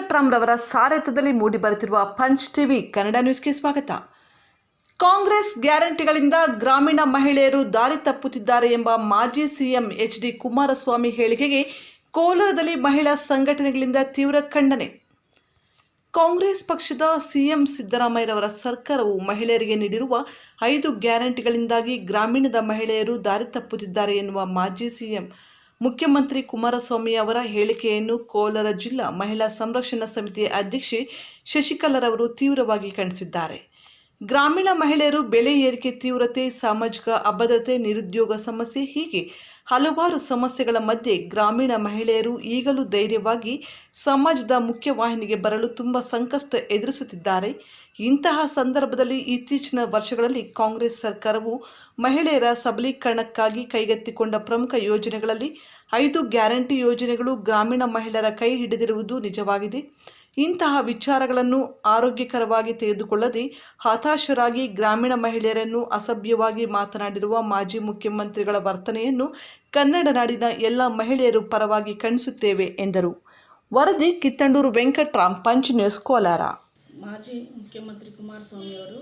ವೆಂಕಟ್ರಾಮ್ರವರ ಸಾರಥ್ಯದಲ್ಲಿ ಮೂಡಿಬರುತ್ತಿರುವ punch TV Kannada ನ್ಯೂಸ್ಗೆ ಸ್ವಾಗತ. ಕಾಂಗ್ರೆಸ್ ಗ್ಯಾರಂಟಿಗಳಿಂದ ಗ್ರಾಮೀಣ ಮಹಿಳೆಯರು ದಾರಿ ತಪ್ಪುತ್ತಿದ್ದಾರೆ ಎಂಬ ಮಾಜಿ ಸಿಎಂ ಎಚ್ ಡಿ ಕುಮಾರಸ್ವಾಮಿ ಹೇಳಿಕೆಗೆ ಕೋಲಾರದಲ್ಲಿ ಮಹಿಳಾ ಸಂಘಟನೆಗಳಿಂದ ತೀವ್ರ ಖಂಡನೆ. ಕಾಂಗ್ರೆಸ್ ಪಕ್ಷದ ಸಿಎಂ ಸಿದ್ದರಾಮಯ್ಯರವರ ಸರ್ಕಾರವು ಮಹಿಳೆಯರಿಗೆ ನೀಡಿರುವ ಐದು ಗ್ಯಾರಂಟಿಗಳಿಂದಾಗಿ ಗ್ರಾಮೀಣದ ಮಹಿಳೆಯರು ದಾರಿ ತಪ್ಪುತ್ತಿದ್ದಾರೆ ಎನ್ನುವ ಮಾಜಿ ಸಿಎಂ ಮುಖ್ಯಮಂತ್ರಿ ಕುಮಾರಸ್ವಾಮಿ ಅವರ ಹೇಳಿಕೆಯನ್ನು ಕೋಲಾರ ಜಿಲ್ಲಾ ಮಹಿಳಾ ಸಂರಕ್ಷಣಾ ಸಮಿತಿಯ ಅಧ್ಯಕ್ಷೆ ಶಶಿಕಲಾರವರು ತೀವ್ರವಾಗಿ ಖಂಡಿಸಿದ್ದಾರೆ. ಗ್ರಾಮೀಣ ಮಹಿಳೆಯರು ಬೆಲೆ ಏರಿಕೆ ತೀವ್ರತೆ, ಸಾಮಾಜಿಕ ಅಭದ್ರತೆ, ನಿರುದ್ಯೋಗ ಸಮಸ್ಯೆ ಹೀಗೆ ಹಲವಾರು ಸಮಸ್ಯೆಗಳ ಮಧ್ಯೆ ಗ್ರಾಮೀಣ ಮಹಿಳೆಯರು ಈಗಲೂ ಧೈರ್ಯವಾಗಿ ಸಮಾಜದ ಮುಖ್ಯವಾಹಿನಿಗೆ ಬರಲು ತುಂಬ ಸಂಕಷ್ಟ ಎದುರಿಸುತ್ತಿದ್ದಾರೆ. ಇಂತಹ ಸಂದರ್ಭದಲ್ಲಿ ಇತ್ತೀಚಿನ ವರ್ಷಗಳಲ್ಲಿ ಕಾಂಗ್ರೆಸ್ ಸರ್ಕಾರವು ಮಹಿಳೆಯರ ಸಬಲೀಕರಣಕ್ಕಾಗಿ ಕೈಗೆತ್ತಿಕೊಂಡ ಪ್ರಮುಖ ಯೋಜನೆಗಳಲ್ಲಿ ಐದು ಗ್ಯಾರಂಟಿ ಯೋಜನೆಗಳು ಗ್ರಾಮೀಣ ಮಹಿಳೆಯರ ಕೈ ಹಿಡಿದಿರುವುದು ನಿಜವಾಗಿದೆ. ಇಂತಹ ವಿಚಾರಗಳನ್ನು ಆರೋಗ್ಯಕರವಾಗಿ ತೆಗೆದುಕೊಳ್ಳದೆ ಹತಾಶರಾಗಿ ಗ್ರಾಮೀಣ ಮಹಿಳೆಯರನ್ನು ಅಸಭ್ಯವಾಗಿ ಮಾತನಾಡಿರುವ ಮಾಜಿ ಮುಖ್ಯಮಂತ್ರಿಗಳ ವರ್ತನೆಯನ್ನು ಕನ್ನಡ ನಾಡಿನ ಎಲ್ಲ ಮಹಿಳೆಯರು ಪರವಾಗಿ ಖಂಡಿಸುತ್ತೇವೆ ಎಂದರು. ವರದಿ ಕಿತ್ತಂಡೂರು ವೆಂಕಟರಾಮ್, ಪಂಚ್ ನ್ಯೂಸ್, ಕೋಲಾರ. ಮಾಜಿ ಮುಖ್ಯಮಂತ್ರಿ ಕುಮಾರಸ್ವಾಮಿ ಅವರು,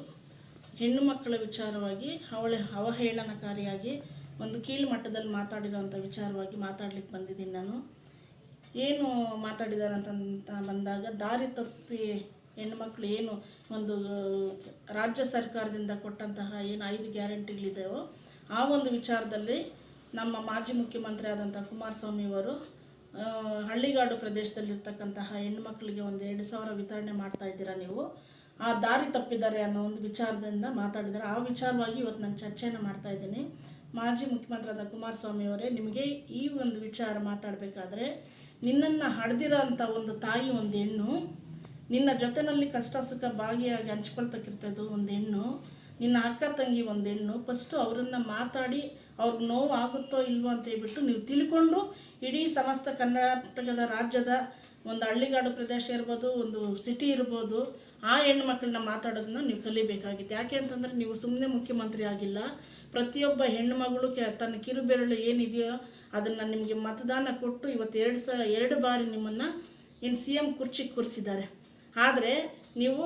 ಹೆಣ್ಣು ಮಕ್ಕಳ ವಿಚಾರವಾಗಿ ಅವಳ ಅವಹೇಳನಕಾರಿಯಾಗಿ ಒಂದು ಕೀಳು ಮಟ್ಟದಲ್ಲಿ ಮಾತಾಡಿದಂಥ ವಿಚಾರವಾಗಿ ಮಾತಾಡ್ಲಿಕ್ಕೆ ಬಂದಿದ್ದೀನಿ ನಾನು. ಏನು ಮಾತಾಡಿದ್ದಾರೆ ಅಂತ ಬಂದಾಗ ದಾರಿ ತಪ್ಪಿ ಹೆಣ್ಮಕ್ಳು ಏನು ಒಂದು ರಾಜ್ಯ ಸರ್ಕಾರದಿಂದ ಕೊಟ್ಟಂತಹ ಏನು ಐದು ಗ್ಯಾರಂಟಿಗಳಿದೆಯೋ ಆ ಒಂದು ವಿಚಾರದಲ್ಲಿ ನಮ್ಮ ಮಾಜಿ ಮುಖ್ಯಮಂತ್ರಿ ಆದಂಥ ಕುಮಾರಸ್ವಾಮಿ ಅವರು ಆ, ಹಳ್ಳಿಗಾಡು ಪ್ರದೇಶದಲ್ಲಿರ್ತಕ್ಕಂತಹ ಹೆಣ್ಮಕ್ಳಿಗೆ ಒಂದು ಎರಡು ಸಾವಿರ ವಿತರಣೆ ಮಾಡ್ತಾ ಇದ್ದೀರಾ ನೀವು? ಆ ದಾರಿ ತಪ್ಪಿದ್ದಾರೆ ಅನ್ನೋ ಒಂದು ವಿಚಾರದಿಂದ ಮಾತಾಡಿದ್ದಾರೆ. ಆ ವಿಚಾರವಾಗಿ ಇವತ್ತು ನಾನು ಚರ್ಚೆಯನ್ನು ಮಾಡ್ತಾ ಇದ್ದೀನಿ. ಮಾಜಿ ಮುಖ್ಯಮಂತ್ರಿ ಆದ ಕುಮಾರಸ್ವಾಮಿ ಅವರೇ ನಿಮಗೆ ಈ ಒಂದು ವಿಚಾರ ಮಾತಾಡಬೇಕಾದ್ರೆ ನಿನ್ನನ್ನು ಹಡ್ದಿರೋ ಅಂಥ ಒಂದು ತಾಯಿ ಒಂದು ಹೆಣ್ಣು, ನಿನ್ನ ಜೊತೆಯಲ್ಲಿ ಕಷ್ಟ ಸುಖ ಭಾಗಿಯಾಗಿ ಹಂಚ್ಕೊಳ್ತಕ್ಕಿರ್ತದ್ದು ಒಂದು ಹೆಣ್ಣು, ನಿನ್ನ ಅಕ್ಕ ತಂಗಿ ಒಂದು ಹೆಣ್ಣು ಫಸ್ಟು ಅವರನ್ನು ಮಾತಾಡಿ ಅವ್ರಿಗೆ ನೋವು ಆಗುತ್ತೋ ಇಲ್ವೋ ಅಂತ ಹೇಳ್ಬಿಟ್ಟು ನೀವು ತಿಳ್ಕೊಂಡು ಇಡೀ ಸಮಸ್ತ ಕರ್ನಾಟಕದ ರಾಜ್ಯದ ಒಂದು ಹಳ್ಳಿಗಾಡು ಪ್ರದೇಶ ಇರ್ಬೋದು, ಒಂದು ಸಿಟಿ ಇರ್ಬೋದು ಆ ಹೆಣ್ಮಕ್ಳನ್ನ ಮಾತಾಡೋದನ್ನ ನೀವು ಕಲಿಬೇಕಾಗಿತ್ತು. ಯಾಕೆ ಅಂತಂದರೆ ನೀವು ಸುಮ್ಮನೆ ಮುಖ್ಯಮಂತ್ರಿ ಆಗಿಲ್ಲ. ಪ್ರತಿಯೊಬ್ಬ ಹೆಣ್ಣುಮಗಳು ಕೆ, ತನ್ನ ಕಿರುಬೆರಳು ಏನಿದೆಯೋ ಅದನ್ನು ನಿಮಗೆ ಮತದಾನ ಕೊಟ್ಟು ಇವತ್ತು ಎರಡು ಸ, ಎರಡು ಬಾರಿ ನಿಮ್ಮನ್ನು ಇನ್ನು ಸಿ ಎಂ ಕುರ್ಚಿಗೆ ಕೂರಿಸಿದ್ದಾರೆ. ಆದರೆ ನೀವು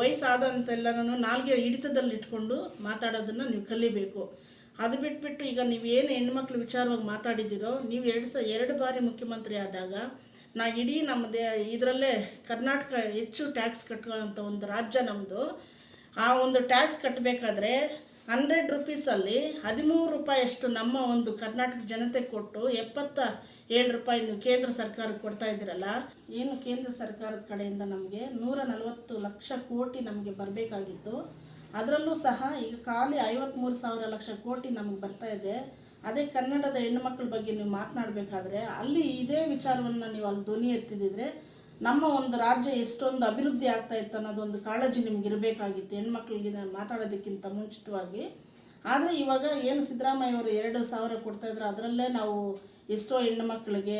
ವಯಸ್ಸಾದಂತೆಲ್ಲನೂ ನಾಲ್ಗೆ ಹಿಡಿತದಲ್ಲಿ ಇಟ್ಕೊಂಡು ಮಾತಾಡೋದನ್ನು ನೀವು ಕಲಿಬೇಕು. ಅದು ಬಿಟ್ಬಿಟ್ಟು ಈಗ ನೀವು ಏನು ಹೆಣ್ಮಕ್ಳು ವಿಚಾರವಾಗಿ ಮಾತಾಡಿದ್ದೀರೋ, ನೀವು ಎರಡು ಸ, ಎರಡು ಬಾರಿ ಮುಖ್ಯಮಂತ್ರಿ ಆದಾಗ ನಾ ಇಡೀ ನಮ್ಮದೇ ಇದರಲ್ಲೇ ಕರ್ನಾಟಕ ಹೆಚ್ಚು ಟ್ಯಾಕ್ಸ್ ಕಟ್ಟುವಂಥ ಒಂದು ರಾಜ್ಯ ನಮ್ಮದು ಆ ಒಂದು ಟ್ಯಾಕ್ಸ್ ಕಟ್ಟಬೇಕಾದ್ರೆ ಹಂಡ್ರೆಡ್ ರುಪೀಸಲ್ಲಿ ಹದಿಮೂರು ರೂಪಾಯಿಯಷ್ಟು ನಮ್ಮ ಒಂದು ಕರ್ನಾಟಕ ಜನತೆ ಕೊಟ್ಟು ಎಪ್ಪತ್ತ ಏಳು ರೂಪಾಯಿ ನೀವು ಕೇಂದ್ರ ಸರ್ಕಾರಕ್ಕೆ ಕೊಡ್ತಾ ಇದ್ದೀರಲ್ಲ, ಏನು ಕೇಂದ್ರ ಸರ್ಕಾರದ ಕಡೆಯಿಂದ ನಮಗೆ ನೂರ ನಲವತ್ತು ಲಕ್ಷ ಕೋಟಿ ನಮಗೆ ಬರಬೇಕಾಗಿತ್ತು. ಅದರಲ್ಲೂ ಸಹ ಈಗ ಖಾಲಿ ಐವತ್ತ್ಮೂರು ಸಾವಿರ ಲಕ್ಷ ಕೋಟಿ ನಮಗೆ ಬರ್ತಾ ಇದೆ. ಅದೇ ಕನ್ನಡದ ಹೆಣ್ಣುಮಕ್ಕಳ ಬಗ್ಗೆ ನೀವು ಮಾತನಾಡಬೇಕಾದ್ರೆ ಅಲ್ಲಿ ಇದೇ ವಿಚಾರವನ್ನು ನೀವು ಅಲ್ಲಿ ಧ್ವನಿ ಎತ್ತಿದಿದ್ರೆ ನಮ್ಮ ಒಂದು ರಾಜ್ಯ ಎಷ್ಟೊಂದು ಅಭಿವೃದ್ಧಿ ಆಗ್ತಾ ಇತ್ತು ಅನ್ನೋದೊಂದು ಕಾಳಜಿ ನಿಮ್ಗೆ ಇರಬೇಕಾಗಿತ್ತು. ಹೆಣ್ಮಕ್ಳಿಗೆ ಮಾತಾಡೋದಕ್ಕಿಂತ ಮುಂಚಿತವಾಗಿ. ಆದರೆ ಇವಾಗ ಏನು ಸಿದ್ದರಾಮಯ್ಯ ಅವರು ಎರಡು ಸಾವಿರ ಕೊಡ್ತಾ ಇದ್ರು, ಅದರಲ್ಲೇ ನಾವು ಎಷ್ಟೋ ಹೆಣ್ಣು ಮಕ್ಕಳಿಗೆ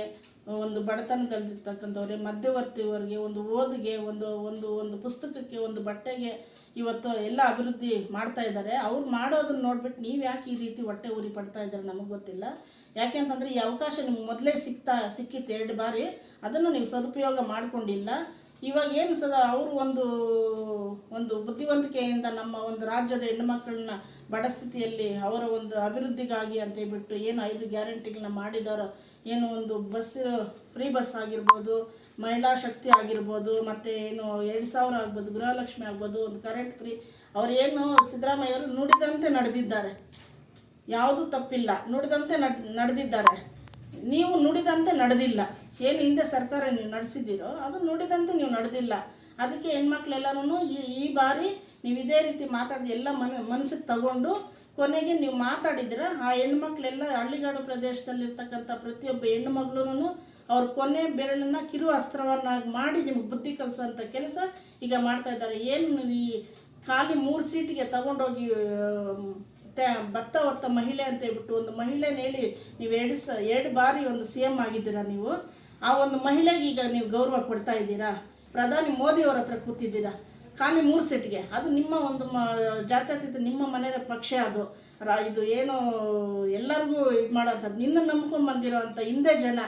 ಒಂದು ಬಡತನದಲ್ಲಿರ್ತಕ್ಕಂಥವ್ರಿಗೆ, ಮಧ್ಯವರ್ತಿಯವರಿಗೆ, ಒಂದು ಓದಿಗೆ, ಒಂದು ಒಂದು ಒಂದು ಪುಸ್ತಕಕ್ಕೆ, ಒಂದು ಬಟ್ಟೆಗೆ ಇವತ್ತು ಎಲ್ಲ ಅಭಿವೃದ್ಧಿ ಮಾಡ್ತಾ ಇದ್ದಾರೆ. ಅವ್ರು ಮಾಡೋದನ್ನು ನೋಡ್ಬಿಟ್ಟು ನೀವು ಯಾಕೆ ಈ ರೀತಿ ಹೊಟ್ಟೆ ಉರಿ ಪಡ್ತಾ ಇದ್ದಾರೆ ನಮಗೆ ಗೊತ್ತಿಲ್ಲ. ಯಾಕೆ ಅಂತಂದರೆ ಈ ಅವಕಾಶ ನಿಮ್ಗೆ ಮೊದಲೇ ಸಿಗ್ತಾ ಸಿಕ್ಕಿತ್ತು ಎರಡು ಬಾರಿ. ಅದನ್ನು ನೀವು ಸದುಪಯೋಗ ಮಾಡಿಕೊಂಡಿಲ್ಲ. ಇವಾಗ ಏನು ಸದಾ ಅವರು ಒಂದು ಒಂದು ಬುದ್ಧಿವಂತಿಕೆಯಿಂದ ನಮ್ಮ ಒಂದು ರಾಜ್ಯದ ಹೆಣ್ಣುಮಕ್ಕಳನ್ನ ಬಡ ಸ್ಥಿತಿಯಲ್ಲಿ ಅವರ ಒಂದು ಅಭಿವೃದ್ಧಿಗಾಗಿ ಅಂತ ಹೇಳ್ಬಿಟ್ಟು ಏನು ಐದು ಗ್ಯಾರಂಟಿಗಳನ್ನ ಮಾಡಿದಾರೋ ಏನು ಒಂದು ಬಸ್, ಫ್ರೀ ಬಸ್ ಆಗಿರ್ಬೋದು, ಮಹಿಳಾ ಶಕ್ತಿ ಆಗಿರ್ಬೋದು, ಮತ್ತು ಏನು ಎರಡು ಸಾವಿರ ಆಗ್ಬೋದು, ಗೃಹಲಕ್ಷ್ಮಿ ಆಗ್ಬೋದು, ಒಂದು ಕರೆಂಟ್ ಫ್ರೀ ಅವರೇನು ಸಿದ್ದರಾಮಯ್ಯವರು ನುಡಿದಂತೆ ನಡೆದಿದ್ದಾರೆ. ಯಾವುದೂ ತಪ್ಪಿಲ್ಲ, ನುಡಿದಂತೆ ನಡ್, ನಡೆದಿದ್ದಾರೆ. ನೀವು ನುಡಿದಂತೆ ನಡೆದಿಲ್ಲ. ಏನು ಹಿಂದೆ ಸರ್ಕಾರ ನೀವು ನಡೆಸಿದ್ದೀರೋ ಅದು ನುಡಿದಂತೆ ನೀವು ನಡೆದಿಲ್ಲ. ಅದಕ್ಕೆ ಹೆಣ್ಮಕ್ಳೆಲ್ಲರೂ ಈ ಈ ಬಾರಿ ನೀವು ಇದೇ ರೀತಿ ಮಾತಾಡಿದ ಎಲ್ಲ ಮನ, ಮನಸ್ಸಿಗೆ ತಗೊಂಡು ಕೊನೆಗೆ ನೀವು ಮಾತಾಡಿದ್ರ ಆ ಹೆಣ್ಮಕ್ಳೆಲ್ಲ ಹಳ್ಳಿಗಾಡು ಪ್ರದೇಶದಲ್ಲಿರ್ತಕ್ಕಂಥ ಪ್ರತಿಯೊಬ್ಬ ಹೆಣ್ಣು ಅವ್ರ ಕೊನೆ ಬೆರಳನ್ನು ಕಿರು ಅಸ್ತ್ರವನ್ನಾಗಿ ಮಾಡಿ ನಿಮ್ಗೆ ಬುದ್ಧಿ ಕಲಿಸೋಂಥ ಕೆಲಸ ಈಗ ಮಾಡ್ತಾ ಇದ್ದಾರೆ. ಏನು ನೀವು ಈ ಖಾಲಿ ಮೂರು ಸೀಟಿಗೆ ತಗೊಂಡೋಗಿ ಭತ್ತ ಹೊತ್ತ ಮಹಿಳೆ ಅಂತ ಹೇಳ್ಬಿಟ್ಟು ಒಂದು ಮಹಿಳೆನ ಹೇಳಿ ನೀವು ಎರಡು ಸ, ಎರಡು ಬಾರಿ ಒಂದು ಸಿ ಎಂ ಆಗಿದ್ದೀರಾ ನೀವು? ಆ ಒಂದು ಮಹಿಳೆಗೆ ಈಗ ನೀವು ಗೌರವ ಕೊಡ್ತಾ ಇದ್ದೀರಾ? ಪ್ರಧಾನಿ ಮೋದಿಯವರ ಹತ್ರ ಕೂತಿದ್ದೀರಾ? ಖಾಲಿ ಮೂರು ಸೆಟ್ಗೆ. ಅದು ನಿಮ್ಮ ಒಂದು ಮ, ಜಾತ್ಯತೀತ ನಿಮ್ಮ ಮನೆಯ ಪಕ್ಷ ಅದು. ರಾ, ಇದು ಏನು ಎಲ್ಲರಿಗೂ ಇದು ಮಾಡೋಂಥದ್ದು. ನಿನ್ನ ನಂಬ್ಕೊಂಡು ಬಂದಿರೋ ಅಂಥ ಹಿಂದೆ ಜನ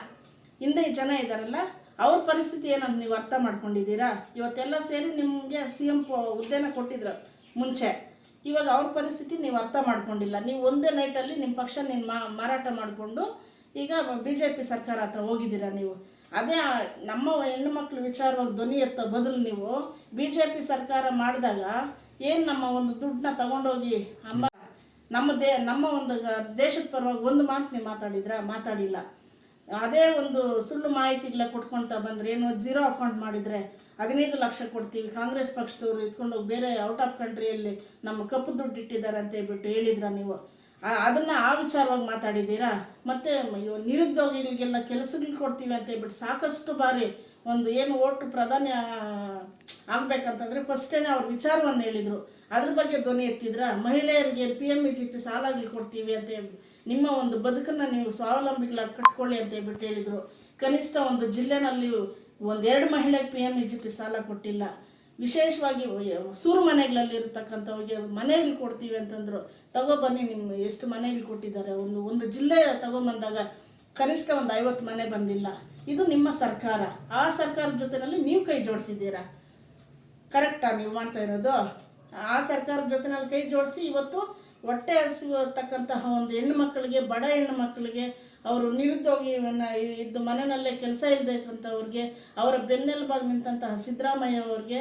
ಹಿಂದೆ ಜನ ಇದ್ದಾರಲ್ಲ ಅವ್ರ ಪರಿಸ್ಥಿತಿ ಏನಂತ ನೀವು ಅರ್ಥ ಮಾಡ್ಕೊಂಡಿದ್ದೀರಾ? ಇವತ್ತೆಲ್ಲ ಸೇರಿ ನಿಮಗೆ ಸಿ ಎಂ ಹುದ್ದೆನ ಕೊಟ್ಟಿದ್ರು ಮುಂಚೆ. ಇವಾಗ ಅವ್ರ ಪರಿಸ್ಥಿತಿ ನೀವು ಅರ್ಥ ಮಾಡ್ಕೊಂಡಿಲ್ಲ. ನೀವು ಒಂದೇ ನೈಟಲ್ಲಿ ನಿಮ್ಮ ಪಕ್ಷ ನೀನು ಮಾರಾಟ ಮಾಡಿಕೊಂಡು ಈಗ ಬಿ ಜೆ ಪಿ ಸರ್ಕಾರ ಹತ್ರ ಹೋಗಿದ್ದೀರಾ ನೀವು? ಅದೇ ನಮ್ಮ ಹೆಣ್ಣು ಮಕ್ಕಳು ವಿಚಾರವಾಗಿ ಧ್ವನಿ ಎತ್ತ ಬದಲು ನೀವು ಬಿ ಜೆ ಪಿ ಸರ್ಕಾರ ಮಾಡಿದಾಗ ಏನು ನಮ್ಮ ಒಂದು ದುಡ್ಡನ್ನ ತಗೊಂಡೋಗಿ ಅಂಬ ನಮ್ಮ ದೇ ನಮ್ಮ ಒಂದು ದೇಶದ ಪರವಾಗಿ ಒಂದು ಮಾತು ನೀವು ಮಾತಾಡಿದ್ರಾ? ಮಾತಾಡಿಲ್ಲ. ಅದೇ ಒಂದು ಸುಳ್ಳು ಮಾಹಿತಿಗಳ ಕೊಟ್ಕೊಳ್ತಾ ಬಂದ್ರೆ ಏನು ಜೀರೋ ಅಕೌಂಟ್ ಮಾಡಿದರೆ ಹದಿನೈದು ಲಕ್ಷ ಕೊಡ್ತೀವಿ. ಕಾಂಗ್ರೆಸ್ ಪಕ್ಷದವರು ಇಟ್ಕೊಂಡು ಬೇರೆ ಔಟ್ ಆಫ್ ಕಂಟ್ರಿಯಲ್ಲಿ ನಮ್ಮ ಕಪ್ಪು ದುಡ್ಡು ಇಟ್ಟಿದ್ದಾರೆ ಅಂತ ಹೇಳ್ಬಿಟ್ಟು ಹೇಳಿದ್ರ ನೀವು? ಅದನ್ನ ಆ ವಿಚಾರವಾಗಿ ಮಾತಾಡಿದ್ದೀರಾ? ಮತ್ತೆ ನಿರುದ್ಯೋಗಿಗಳಿಗೆಲ್ಲ ಕೆಲಸಗಳು ಕೊಡ್ತೀವಿ ಅಂತ ಹೇಳ್ಬಿಟ್ಟು ಸಾಕಷ್ಟು ಬಾರಿ ಒಂದು ಏನು ಓಟು ಪ್ರಧಾನಿ ಆಗಬೇಕಂತಂದರೆ ಫಸ್ಟೇನೆ ಅವ್ರ ವಿಚಾರವನ್ನು ಹೇಳಿದರು. ಅದ್ರ ಬಗ್ಗೆ ಧ್ವನಿ ಎತ್ತಿದ್ರ? ಮಹಿಳೆಯರಿಗೆ P M E G P ಸಾಲಗಳು ಕೊಡ್ತೀವಿ ಅಂತ ಹೇಳಿ ನಿಮ್ಮ ಒಂದು ಬದುಕನ್ನು ನೀವು ಸ್ವಾವಲಂಬಿಗಳಾಗಿ ಕಟ್ಕೊಳ್ಳಿ ಅಂತ ಹೇಳ್ಬಿಟ್ಟು ಹೇಳಿದರು. ಕನಿಷ್ಠ ಒಂದು ಜಿಲ್ಲೆನಲ್ಲಿ ಒಂದೆರಡು ಮಹಿಳೆಗೆ P M E G P ಸಾಲ ಕೊಟ್ಟಿಲ್ಲ. ವಿಶೇಷವಾಗಿ ಸೂರು ಮನೆಗಳಲ್ಲಿ ಇರತಕ್ಕಂಥವ್ರಿಗೆ ಮನೆಯಲ್ಲಿ ಕೊಡ್ತೀವಿ ಅಂತಂದ್ರು ತಗೊಬನ್ನಿ ನಿಮ್ಮ ಎಷ್ಟು ಮನೆಯಲ್ಲಿ ಕೊಟ್ಟಿದ್ದಾರೆ, ಒಂದು ಒಂದು ಜಿಲ್ಲೆ ತಗೊಂಬಂದಾಗ ಕನಿಷ್ಠ ಒಂದು ಐವತ್ತು ಮನೆ ಬಂದಿಲ್ಲ. ಇದು ನಿಮ್ಮ ಸರ್ಕಾರ. ಆ ಸರ್ಕಾರದ ಜೊತೆಯಲ್ಲಿ ನೀವು ಕೈ ಜೋಡಿಸಿದ್ದೀರಾ? ಕರೆಕ್ಟಾ ನೀವು ಮಾಡ್ತಾ ಇರೋದು? ಆ ಸರ್ಕಾರದ ಜೊತೆನಲ್ಲಿ ಕೈ ಜೋಡಿಸಿ, ಇವತ್ತು ಹೊಟ್ಟೆ ಹಸಿವತಕ್ಕಂತಹ ಒಂದು ಹೆಣ್ಣು ಮಕ್ಕಳಿಗೆ, ಬಡ ಹೆಣ್ಣು ಮಕ್ಕಳಿಗೆ ಅವರು ನಿರುದ್ಯೋಗಿ ಇದ್ದು ಮನೆಯಲ್ಲೇ ಕೆಲಸ ಇಲ್ಲದೇಕಂಥವ್ರಿಗೆ ಅವರ ಬೆನ್ನೆಲುಬಾಗಿ ನಿಂತಹ ಸಿದ್ದರಾಮಯ್ಯ ಅವ್ರಿಗೆ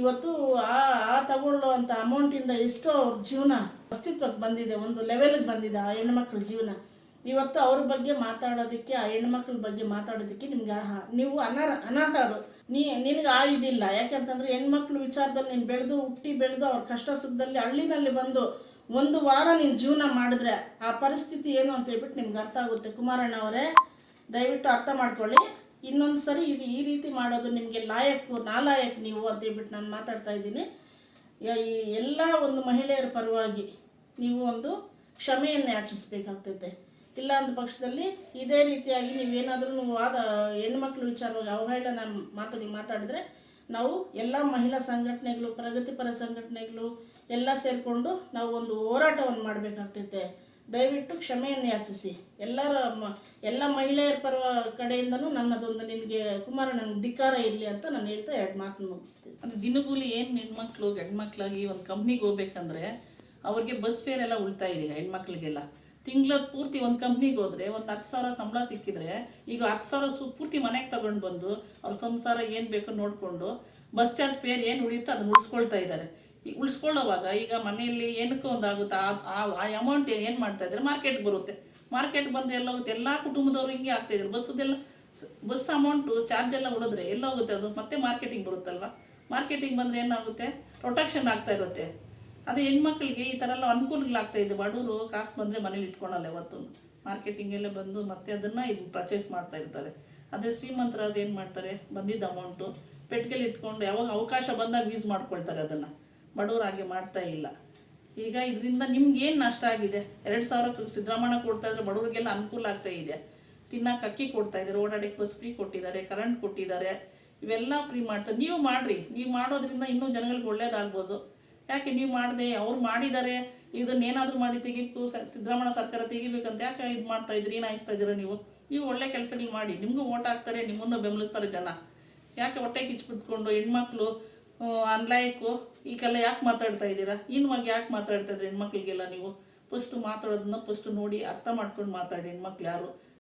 ಇವತ್ತು ಆ ಆ ತಗೊಳ್ಳುವಂಥ ಅಮೌಂಟಿಂದ ಎಷ್ಟೋ ಅವ್ರ ಜೀವನ ಅಸ್ತಿತ್ವಕ್ಕೆ ಬಂದಿದೆ, ಒಂದು ಲೆವೆಲ್ಗೆ ಬಂದಿದೆ ಆ ಹೆಣ್ಮಕ್ಳ ಜೀವನ. ಇವತ್ತು ಅವ್ರ ಬಗ್ಗೆ ಮಾತಾಡೋದಕ್ಕೆ, ಆ ಹೆಣ್ಮಕ್ಳ ಬಗ್ಗೆ ಮಾತಾಡೋದಕ್ಕೆ ನಿಮ್ಗೆ ಅರ್ಹ. ನೀವು ಅನರ್ಹ, ಅನರ್ಹರು. ನೀ, ನಿನಗೆ ಆ ಇದಿಲ್ಲ ಯಾಕೆಂತಂದ್ರೆ ಹೆಣ್ಮಕ್ಳ ವಿಚಾರದಲ್ಲಿ ನೀನು ಬೆಳೆದು, ಹುಟ್ಟಿ ಬೆಳೆದು ಅವ್ರ ಕಷ್ಟ ಸುಖದಲ್ಲಿ ಹಳ್ಳಿನಲ್ಲಿ ಬಂದು ಒಂದು ವಾರ ನೀನು ಜೀವನ ಮಾಡಿದ್ರೆ ಆ ಪರಿಸ್ಥಿತಿ ಏನು ಅಂತ ಹೇಳ್ಬಿಟ್ಟು ನಿಮ್ಗೆ ಅರ್ಥ ಆಗುತ್ತೆ. ಕುಮಾರಣ್ಣ ಅವರೇ, ದಯವಿಟ್ಟು ಅರ್ಥ ಮಾಡ್ಕೊಳ್ಳಿ. ಇನ್ನೊಂದು ಸರಿ ಇದು ಈ ರೀತಿ ಮಾಡೋದು ನಿಮಗೆ ಲಾಯಕ್ಕು ನಾಲಾಯಕ್ ನೀವು ಅಂತ ಹೇಳ್ಬಿಟ್ಟು ನಾನು ಮಾತಾಡ್ತಾ ಇದ್ದೀನಿ. ಈ ಎಲ್ಲ ಒಂದು ಮಹಿಳೆಯರ ಪರವಾಗಿ ನೀವು ಒಂದು ಕ್ಷಮೆಯನ್ನು ಯಾಚಿಸ್ಬೇಕಾಗ್ತೈತೆ ಇಲ್ಲ ಪಕ್ಷದಲ್ಲಿ ಇದೇ ರೀತಿಯಾಗಿ ನೀವೇನಾದ್ರೂ ವಾದ ಹೆಣ್ಮಕ್ಳು ವಿಚಾರವಾಗಿ ಅವಹೇಳನ ಮಾತುಗಳು ಮಾತಾಡಿದ್ರೆ ನಾವು ಎಲ್ಲ ಮಹಿಳಾ ಸಂಘಟನೆಗಳು, ಪ್ರಗತಿಪರ ಸಂಘಟನೆಗಳು ಎಲ್ಲ ಸೇರಿಕೊಂಡು ನಾವು ಒಂದು ಹೋರಾಟವನ್ನು ಮಾಡಬೇಕಾಗ್ತೈತೆ. ದಯವಿಟ್ಟು ಕ್ಷಮೆಯನ್ನು ಯಾಚಿಸಿ. ಎಲ್ಲರ ಎಲ್ಲ ಮಹಿಳೆಯರ ಪರ ಕಡೆಯಿಂದನೂ ನನ್ನದೊಂದು ನಿನಗೆ ಕುಮಾರ ನನಗೆ ಧಿಕ್ಕಾರ ಇರಲಿ ಅಂತ ನಾನು ಹೇಳ್ತಾ ಎರಡು ಮಾತು ಮುಗಿಸ್ತೀನಿ. ಅದು ದಿನಗೂಲಿ ಏನು ಹೆಣ್ಮಕ್ಳು ಹೆಣ್ಮಕ್ಳಾಗಿ ಒಂದು ಕಂಪ್ನಿಗೆ ಹೋಗ್ಬೇಕಂದ್ರೆ ಅವ್ರಿಗೆ ಬಸ್ ಫೇರ್ ಎಲ್ಲ ಉಳ್ತಾ ಇದೀಗ ಹೆಣ್ಮಕ್ಳಿಗೆಲ್ಲ. ತಿಂಗಳ ಪೂರ್ತಿ ಒಂದು ಕಂಪ್ನಿಗೆ ಹೋದ್ರೆ ಒಂದು ಹತ್ತು ಸಾವಿರ ಸಂಬಳ ಸಿಕ್ಕಿದ್ರೆ ಈಗ ಹತ್ತು ಸಾವಿರ ಸು, ಪೂರ್ತಿ ಮನೆಗೆ ತಗೊಂಡು ಬಂದು ಅವ್ರ ಸಂಸಾರ ಏನು ಬೇಕೋ ನೋಡಿಕೊಂಡು ಬಸ್ ಚಾರ್ಜ್ ಫೇರ್ ಏನು ಉಳಿಯುತ್ತೋ ಅದನ್ನ ಉಳಿಸ್ಕೊಳ್ತಾ ಇದ್ದಾರೆ ಈ ಉಳಿಸ್ಕೊಳ್ಳೋವಾಗ ಈಗ ಮನೆಯಲ್ಲಿ ಏನಕ್ಕೆ ಒಂದಾಗುತ್ತೆ, ಆ ಆ- ಅಮೌಂಟ್ ಏನು ಮಾಡ್ತಾ ಇದ್ದಾರೆ ಮಾರ್ಕೆಟ್ ಬರುತ್ತೆ. ಮಾರ್ಕೆಟ್ ಬಂದು ಎಲ್ಲ ಹೋಗುತ್ತೆ, ಎಲ್ಲ ಕುಟುಂಬದವರು ಹಿಂಗೆ ಆಗ್ತಾ ಇದ್ದಾರೆ. ಬಸ್ಸದೆಲ್ಲ, ಬಸ್ ಅಮೌಂಟು ಚಾರ್ಜ್ ಎಲ್ಲ ಉಳಿದ್ರೆ ಎಲ್ಲ ಹೋಗುತ್ತೆ, ಅದು ಮತ್ತೆ ಮಾರ್ಕೆಟಿಂಗ್ ಬರುತ್ತಲ್ವ? ಮಾರ್ಕೆಟಿಂಗ್ ಬಂದರೆ ಏನಾಗುತ್ತೆ? ಪ್ರೊಟೆಕ್ಷನ್ ಆಗ್ತಾ ಇರುತ್ತೆ. ಅದೇ ಹೆಣ್ಮಕ್ಳಿಗೆ ಈ ಥರ ಎಲ್ಲ ಅನುಕೂಲಗಳಾಗ್ತಾ ಇದೆ. ಬಡವರು ಕಾಸು ಬಂದರೆ ಮನೇಲಿ ಇಟ್ಕೊಳಲ್ಲ ಯಾವತ್ತು. ಮಾರ್ಕೆಟಿಂಗೆಲ್ಲ ಬಂದು ಮತ್ತೆ ಅದನ್ನು ಇದು ಪರ್ಚೇಸ್ ಮಾಡ್ತಾ ಇರ್ತಾರೆ. ಅದೇ ಶ್ರೀಮಂತರಾದ್ರೆ ಏನು ಮಾಡ್ತಾರೆ? ಬಂದಿದ್ದ ಅಮೌಂಟು ಪೆಟ್ಟಿಗೆಲಿ ಇಟ್ಕೊಂಡು ಯಾವಾಗ ಅವಕಾಶ ಬಂದಾಗ ಯೂಸ್ ಮಾಡ್ಕೊಳ್ತಾರೆ ಅದನ್ನು. ಬಡವರು ಹಾಗೆ ಮಾಡ್ತಾ ಇಲ್ಲ. ಈಗ ಇದರಿಂದ ನಿಮ್ಗೆ ಏನು ನಷ್ಟ ಆಗಿದೆ? ಎರಡು ಸಾವಿರ ಸಿದ್ದರಾಮಯ್ಯ ಕೊಡ್ತಾ ಇದ್ರೆ ಬಡವರಿಗೆಲ್ಲ ಅನುಕೂಲ ಆಗ್ತಾ ಇದೆ. ತಿನ್ನಕ್ಕೆ ಅಕ್ಕಿ ಕೊಡ್ತಾ ಇದ್ದಾರೆ, ಓಡಾಡಕ್ಕೆ ಬಸ್ ಫ್ರೀ ಕೊಟ್ಟಿದ್ದಾರೆ ಕರೆಂಟ್ ಕೊಟ್ಟಿದ್ದಾರೆ, ಇವೆಲ್ಲ ಫ್ರೀ ಮಾಡ್ತಾರೆ ನೀವು ಮಾಡ್ರಿ. ನೀವು ಮಾಡೋದ್ರಿಂದ ಇನ್ನೂ ಜನಗಳಿಗೆ ಒಳ್ಳೇದಾಗ್ಬೋದು. ಯಾಕೆ ನೀವು ಮಾಡಿದೆ? ಅವ್ರು ಮಾಡಿದ್ದಾರೆ. ಇದನ್ನೇನಾದರೂ ಮಾಡಿ ತೆಗಿಬೇಕು. ಸಿದ್ದರಾಮಯ್ಯ ಸರ್ಕಾರ ತೆಗಿಬೇಕಂತ ಯಾಕೆ ಇದು ಮಾಡ್ತಾ ಇದ್ರಿ? ಏನು ಹಾಯಿಸ್ತಾ ಇದ್ದೀರಾ ನೀವು? ನೀವು ಒಳ್ಳೆ ಕೆಲಸಗಳು ಮಾಡಿ. ನಿಮಗೂ ಓಟ್ ಹಾಕ್ತಾರೆ, ನಿಮ್ಮನ್ನು ಬೆಂಬಲಿಸ್ತಾರೆ ಜನ. ಯಾಕೆ ಹೊಟ್ಟೆ ಕಿಚ್ಚು ಬಿಟ್ಕೊಂಡು ಹೆಣ್ಮಕ್ಳು ಅನ್ಲಾಯಕ್ಕು ಈಗೆಲ್ಲ ಯಾಕೆ ಮಾತಾಡ್ತಾ ಇದ್ದೀರಾ? ಇನ್ವಾಗಿ ಯಾಕೆ ಮಾತಾಡ್ತಾ ಇದ್ರಿ ಹೆಣ್ಮಕ್ಳಿಗೆಲ್ಲ ನೀವು? ಫಸ್ಟು ಮಾತಾಡೋದನ್ನ ಫಸ್ಟು ನೋಡಿ ಅರ್ಥ ಮಾಡ್ಕೊಂಡು ಮಾತಾಡಿ ಹೆಣ್ಮಕ್ಳು ಯಾರು?